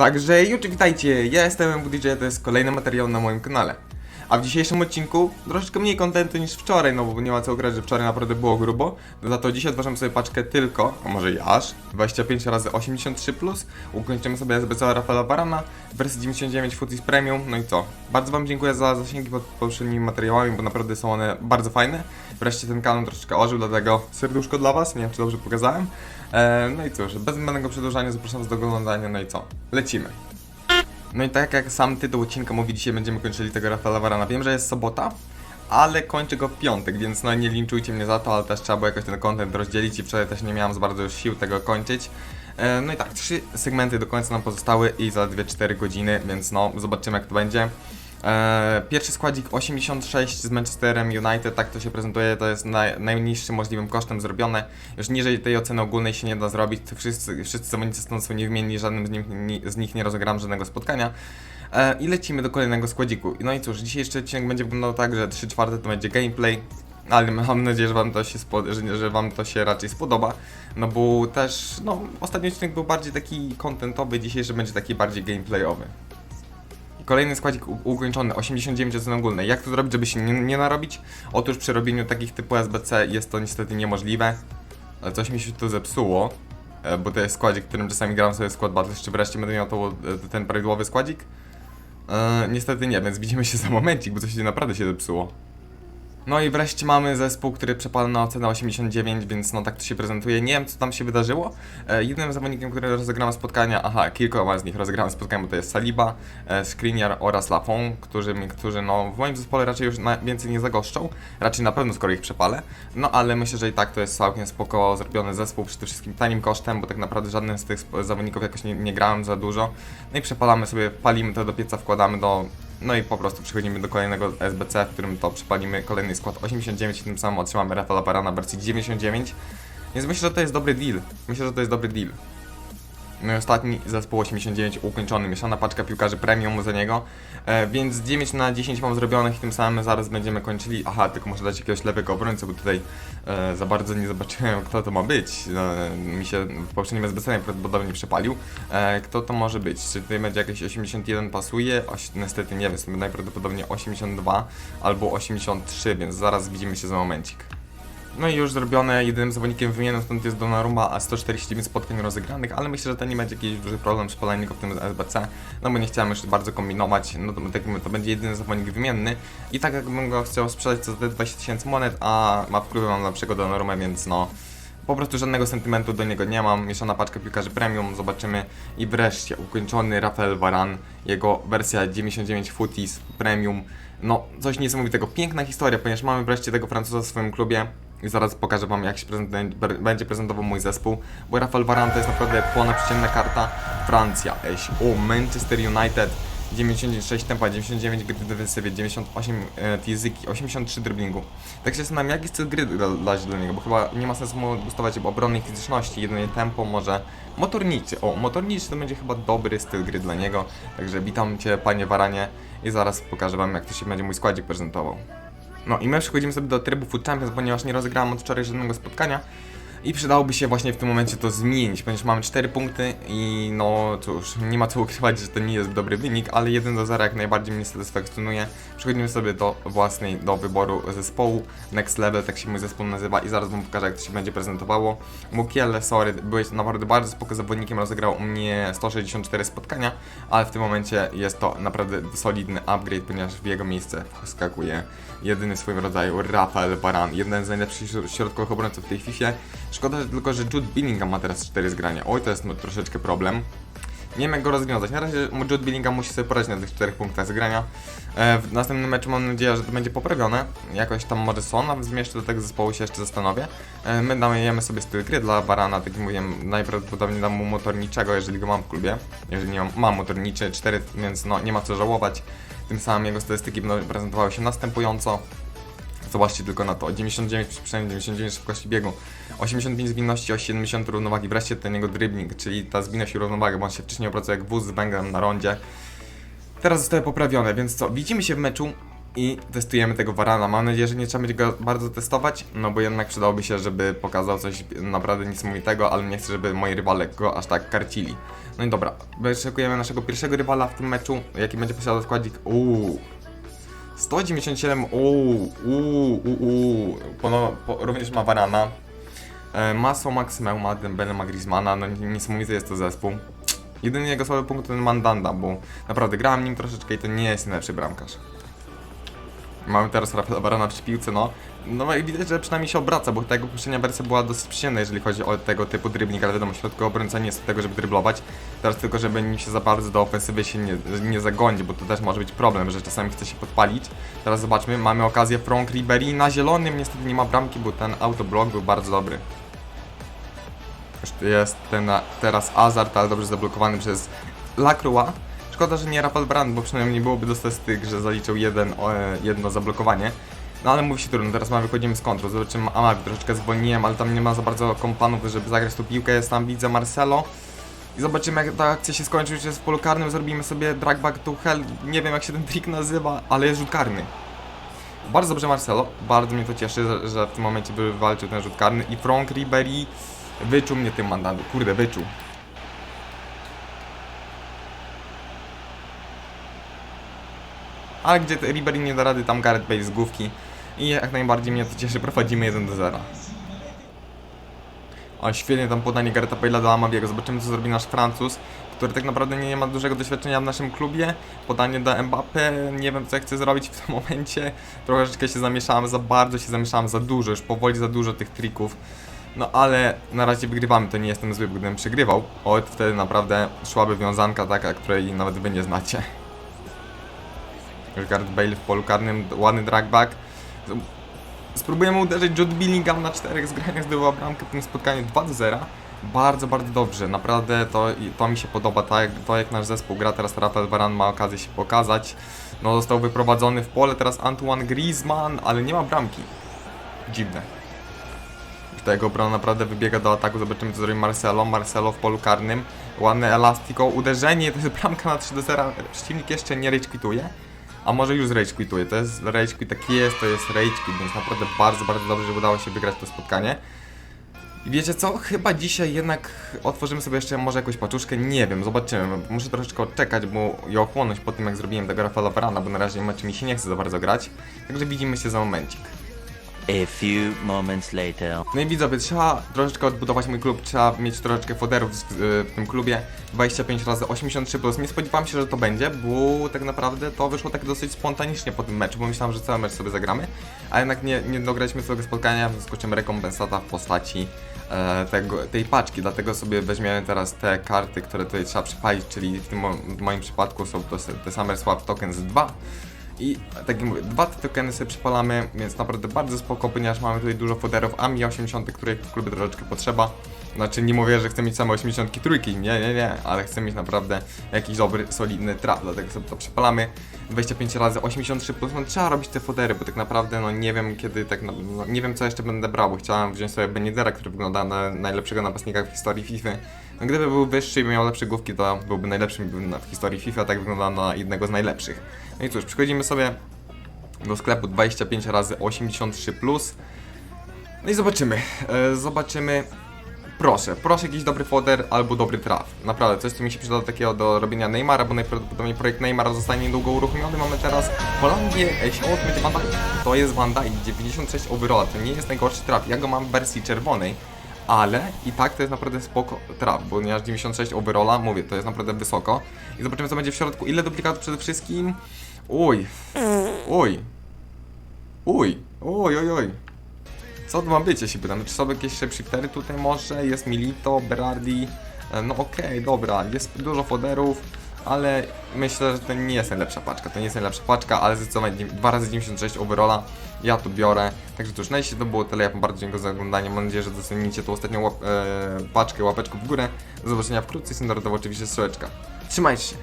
Także już witajcie, ja jestem MWDJ, to jest kolejny materiał na moim kanale. A w dzisiejszym odcinku troszeczkę mniej kontentu niż wczoraj, no bo nie ma co ukryć, że wczoraj naprawdę było grubo. Za to dzisiaj odważam sobie paczkę tylko, a może i aż, 25 razy 83 plus. Ukończymy sobie SBC Rafaela Barana wersji 99 Footies Premium. No i co? Bardzo Wam dziękuję za zasięgi pod poprzednimi materiałami, bo naprawdę są one bardzo fajne. Wreszcie ten kanał troszeczkę ożył, dlatego serduszko dla Was, nie wiem czy dobrze pokazałem. E, no i cóż, bez zbędnego przedłużania zapraszam Was do oglądania, no i co? Lecimy. No i tak jak sam tytuł odcinka mówi, dzisiaj będziemy kończyli tego Rafaela Varana. Wiem, że jest sobota, ale kończę go w piątek, więc no nie linczujcie mnie za to, ale też trzeba było jakoś ten content rozdzielić i wczoraj też nie miałem za bardzo już sił tego kończyć. E, No i tak, trzy segmenty do końca nam pozostały i zaledwie 4 godziny, więc no zobaczymy jak to będzie. E, Pierwszy składzik 86 z Manchesterem United, tak to się prezentuje, to jest naj, najniższym możliwym kosztem zrobione. Już niżej tej oceny ogólnej się nie da zrobić, wszyscy, wszyscy zawodnicy stąd są niewymienni, żadnym z nich, ni, z nich nie rozegram żadnego spotkania. E, I lecimy do kolejnego składziku. No i cóż, dzisiejszy odcinek będzie wyglądał tak, że 3 czwarte to będzie gameplay, ale mam nadzieję, że wam to się że, że wam to się raczej spodoba. No bo też, no, ostatni odcinek był bardziej taki kontentowy, dzisiejszy będzie taki bardziej gameplayowy. Kolejny składzik ukończony, 89 ocen ogólnej. Jak to zrobić, żeby się nie, nie narobić? Otóż przy robieniu takich typu SBC jest to niestety niemożliwe. Coś mi się tu zepsuło, e, bo to jest składzik, którym czasami gram sobie skład Battles. Czy wreszcie będę miał to, e, ten prawidłowy składzik? E, niestety nie, więc widzimy się za momencik, bo coś się naprawdę się zepsuło. No i wreszcie mamy zespół, który przepadł na ocenę 89, więc no tak to się prezentuje. Nie wiem, co tam się wydarzyło. E, jedynym zawodnikiem, który rozegrałem spotkania, aha, kilkoma z nich rozegrałem spotkania, bo to jest Saliba, e, Skriniar oraz Lafon, którzy, którzy no w moim zespole raczej już na, więcej nie zagoszczą. Raczej na pewno, skoro ich przepalę. No ale myślę, że i tak to jest całkiem spoko zrobiony zespół, przede wszystkim tanim kosztem, bo tak naprawdę żadnym z tych zawodników jakoś nie, nie grałem za dużo. No i przepalamy sobie, palimy to do pieca, wkładamy do no i po prostu przechodzimy do kolejnego SBC, w którym to przypalimy kolejny skład 89 i tym samym otrzymamy Rafaela Barana wersji 99. Więc myślę, że to jest dobry deal. Myślę, że to jest dobry deal. No i ostatni zespół 89 ukończony, mieszana paczka piłkarzy premium za niego. E, więc 9 na 10 mam zrobionych i tym samym zaraz będziemy kończyli. Aha, tylko muszę dać jakiegoś lewego obrońcę, bo tutaj e, za bardzo nie zobaczyłem kto to ma być. E, mi się w poprzednim SBC prawdopodobnie przepalił. E, kto to może być? Czy tutaj będzie jakieś 81 pasuje? Oś, niestety nie wiem, najprawdopodobniej 82 albo 83, więc zaraz widzimy się za momencik. No i już zrobione, jedynym zawodnikiem wymienionym stąd jest Donnarumma, a 149 spotkań rozegranych, ale myślę, że to nie będzie jakiś duży problem przy paleniu go w tym SBC, no bo nie chciałem już bardzo kombinować, no to, tak to będzie jedyny zawodnik wymienny i tak jakbym go chciał sprzedać to za te 20 tysięcy monet, a ma w klubie mam lepszego Donnarummę, więc no po prostu żadnego sentymentu do niego nie mam. Mieszana paczka piłkarzy premium, zobaczymy. I wreszcie ukończony Rafael Varan, jego wersja 99 Footies premium. No, coś niesamowitego. Piękna historia, ponieważ mamy wreszcie tego Francuza w swoim klubie. I zaraz pokażę wam jak się będzie prezentował mój zespół. Bo Rafael Varan to jest naprawdę ponadprzeciętna karta. Francja, eś, o Manchester United. 96 tempa, 99 gry defensywie, 98 e, fizyki, 83 driblingu. Tak się zastanawiam, jaki styl gry dać dla niego, bo chyba nie ma sensu mu gustować obronnej fizyczności, jedynie tempo może motorniczy. O, motorniczy to będzie chyba dobry styl gry dla niego. Także witam Cię, panie Waranie i zaraz pokażę Wam, jak to się będzie mój składzik prezentował. No i my przechodzimy sobie do trybu Food Champions, ponieważ nie rozegrałem od wczoraj żadnego spotkania. I przydałoby się właśnie w tym momencie to zmienić, ponieważ mamy 4 punkty i no cóż, nie ma co ukrywać, że to nie jest dobry wynik, ale 1 do 0 jak najbardziej mnie satysfakcjonuje. Przechodzimy sobie do własnej, do wyboru zespołu. Next Level, tak się mój zespół nazywa i zaraz wam pokażę jak to się będzie prezentowało. Mukiele, sorry, byłeś naprawdę bardzo spoko zawodnikiem, rozegrał u mnie 164 spotkania, ale w tym momencie jest to naprawdę solidny upgrade, ponieważ w jego miejsce wskakuje jedyny w swoim rodzaju Rafael Baran, jeden z najlepszych środ- środkowych obrońców w tej FIFA. Szkoda że tylko, że Jude Bellingham ma teraz 4 zgrania. Oj, to jest no, troszeczkę problem. Nie wiem jak go rozwiązać. Na razie Jude Bellingham musi sobie poradzić na tych 4 punktach zagrania. E, w następnym meczu mam nadzieję, że to będzie poprawione. Jakoś tam może Sona zmieszczę do tego zespołu się jeszcze zastanowię. E, my dajemy sobie styl gry dla Barana, tak jak mówiłem, najprawdopodobniej dam mu motorniczego, jeżeli go mam w klubie. Jeżeli nie mam, mam motorniczy 4, więc no nie ma co żałować. Tym samym jego statystyki będą prezentowały się następująco. Zobaczcie tylko na to. 99 przynajmniej 99 szybkości biegu, 85 zwinności, 70 równowagi. Wreszcie ten jego dribbling, czyli ta zwinność i równowaga, bo on się wcześniej obracał jak wóz z węglem na rondzie. Teraz zostały poprawione, więc co? Widzimy się w meczu. I testujemy tego Varana. Mam nadzieję, że nie trzeba będzie go bardzo testować, no bo jednak przydałoby się, żeby pokazał coś naprawdę niesamowitego, ale nie chcę, żeby moi rywale go aż tak karcili. No i dobra, wyczekujemy naszego pierwszego rywala w tym meczu, jaki będzie posiadał składzik. Uuu, 197, uuu, uuu, uuu, Pono, po, również ma Varana. E, ma Somaxmeu, ma Dembele, ma Griezmana, no niesamowity jest to zespół. Jedyny jego słaby punkt to ten Mandanda, bo naprawdę grałem nim troszeczkę i to nie jest najlepszy bramkarz. Mamy teraz Rafaela Barana przy piłce, no. No i widać, że przynajmniej się obraca, bo ta jego poprzednia wersja była dosyć przyjemna, jeżeli chodzi o tego typu dribbling, ale wiadomo, środkowy obrońca nie jest od tego, żeby dryblować. Teraz tylko, żeby nim się za bardzo do ofensywy się nie, nie zagonić, bo to też może być problem, że czasami chce się podpalić. Teraz zobaczmy, mamy okazję Frank Ribery na zielonym, niestety nie ma bramki, bo ten autoblok był bardzo dobry. Już jest ten teraz Azart, ale dobrze zablokowany przez Lacroix. Szkoda, że nie Rafael Brand, bo przynajmniej nie byłoby do statystyk, że zaliczył jeden, e, jedno zablokowanie. No ale mówi się trudno, teraz mamy wychodzimy z kontrol, zobaczymy Amak, troszeczkę zwolniłem, ale tam nie ma za bardzo kompanów, żeby zagrać tu piłkę, jest tam widzę Marcelo. I zobaczymy jak ta akcja się skończy, już jest w polu karnym, zrobimy sobie drag back to hell, nie wiem jak się ten trik nazywa, ale jest rzut karny. Bardzo dobrze Marcelo, bardzo mnie to cieszy, że, że w tym momencie wywalczył ten rzut karny i Frank Ribery wyczuł mnie tym mandatem, kurde wyczuł. Ale gdzie Ribery nie da rady, tam Gareth Bale z główki. I jak najbardziej mnie to cieszy, prowadzimy 1 do 0. O, świetnie tam podanie Garetha Bale'a do Amabiego. Zobaczymy, co zrobi nasz Francuz, który tak naprawdę nie ma dużego doświadczenia w naszym klubie. Podanie do Mbappé, nie wiem, co ja chcę zrobić w tym momencie. Troszeczkę się zamieszałem, za bardzo się zamieszałem, za dużo, już powoli za dużo tych trików. No ale na razie wygrywamy, to nie jestem zły, gdybym przegrywał, o, wtedy naprawdę szłaby wiązanka taka, której nawet wy nie znacie. Gareth Bale w polu karnym, ładny dragback. Spróbujemy uderzyć Jude Bellingham na czterech zgraniach, zdobyła bramkę w tym spotkaniu 2 do 0. Bardzo, bardzo dobrze, naprawdę to, to mi się podoba, tak, to jak nasz zespół gra, teraz Rafael Varane ma okazję się pokazać. No został wyprowadzony w pole, teraz Antoine Griezmann, ale nie ma bramki. Dziwne. Tego obrona naprawdę wybiega do ataku, zobaczymy co zrobi Marcelo. Marcelo w polu karnym, ładne elastiko, uderzenie, to jest bramka na 3 do 0. Przeciwnik jeszcze nie rage. A może już rage quituje, to jest rage quit, tak jest, to jest rage quit, więc naprawdę bardzo, bardzo dobrze, że udało się wygrać to spotkanie. I wiecie co? Chyba dzisiaj jednak otworzymy sobie jeszcze może jakąś paczuszkę, nie wiem, zobaczymy. Muszę troszeczkę odczekać bo i ochłonąć po tym jak zrobiłem tego Rafaela Varana, bo na razie meczy mi się nie chce za bardzo grać. Także widzimy się za momencik. A few moments later. No i widzowie, trzeba troszeczkę odbudować mój klub, trzeba mieć troszeczkę foderów w, w tym klubie. 25 razy 83 plus. Nie spodziewałem się, że to będzie, bo tak naprawdę to wyszło tak dosyć spontanicznie po tym meczu, bo myślałem, że cały mecz sobie zagramy, a jednak nie, nie dograliśmy całego spotkania, w związku z czym rekompensata w postaci e, tego, tej paczki, dlatego sobie weźmiemy teraz te karty, które tutaj trzeba przypalić, czyli w tym w moim przypadku są to te Summer Swap Tokens 2. I tak jak mówię, dwa te tokeny sobie przypalamy, więc naprawdę bardzo spoko, ponieważ mamy tutaj dużo foderów, a mi 80, których w klubie troszeczkę potrzeba. Znaczy nie mówię, że chcę mieć same 80 trójki, nie, nie, nie, ale chcę mieć naprawdę jakiś dobry, solidny trap, dlatego sobie to przypalamy. 25 razy 83 plus, no trzeba robić te fodery, bo tak naprawdę no nie wiem kiedy tak, no, nie wiem co jeszcze będę brał, bo chciałem wziąć sobie Benidera, który wygląda na najlepszego napastnika w historii FIFA. No gdyby był wyższy i miał lepsze główki, to byłby najlepszym w historii FIFA, tak wygląda na jednego z najlepszych. No i cóż, przechodzimy sobie do sklepu 25 razy 83 plus. No i zobaczymy. E, zobaczymy. Proszę, proszę jakiś dobry foder albo dobry traf. Naprawdę, coś co mi się przyda takiego do robienia Neymara, bo najprawdopodobniej projekt Neymara zostanie niedługo uruchomiony. Mamy teraz Holandię, środek będzie Van. To jest Van Dijk, 96 overall, to nie jest najgorszy traf. Ja go mam w wersji czerwonej, ale i tak to jest naprawdę spoko traf, bo ponieważ 96 overalla, mówię, to jest naprawdę wysoko. I zobaczymy co będzie w środku. Ile duplikatów przede wszystkim? Uj, uj, uj, oj, oj, oj. Co to ma być, się pytam? Czy są jakieś shiftery tutaj może? Jest Milito, Berardi. E, No okej, dobra, jest dużo foderów, ale myślę, że to nie jest najlepsza paczka. To nie jest najlepsza paczka, ale zdecydowanie 2 razy 96 overalla. Ja tu biorę. Także cóż, na dzisiaj to było tyle. Ja wam bardzo dziękuję za oglądanie. Mam nadzieję, że docenicie tą ostatnią łap, e, paczkę, łapeczkę w górę. Do zobaczenia wkrótce. Standardowo oczywiście strzałeczka. Trzymajcie się.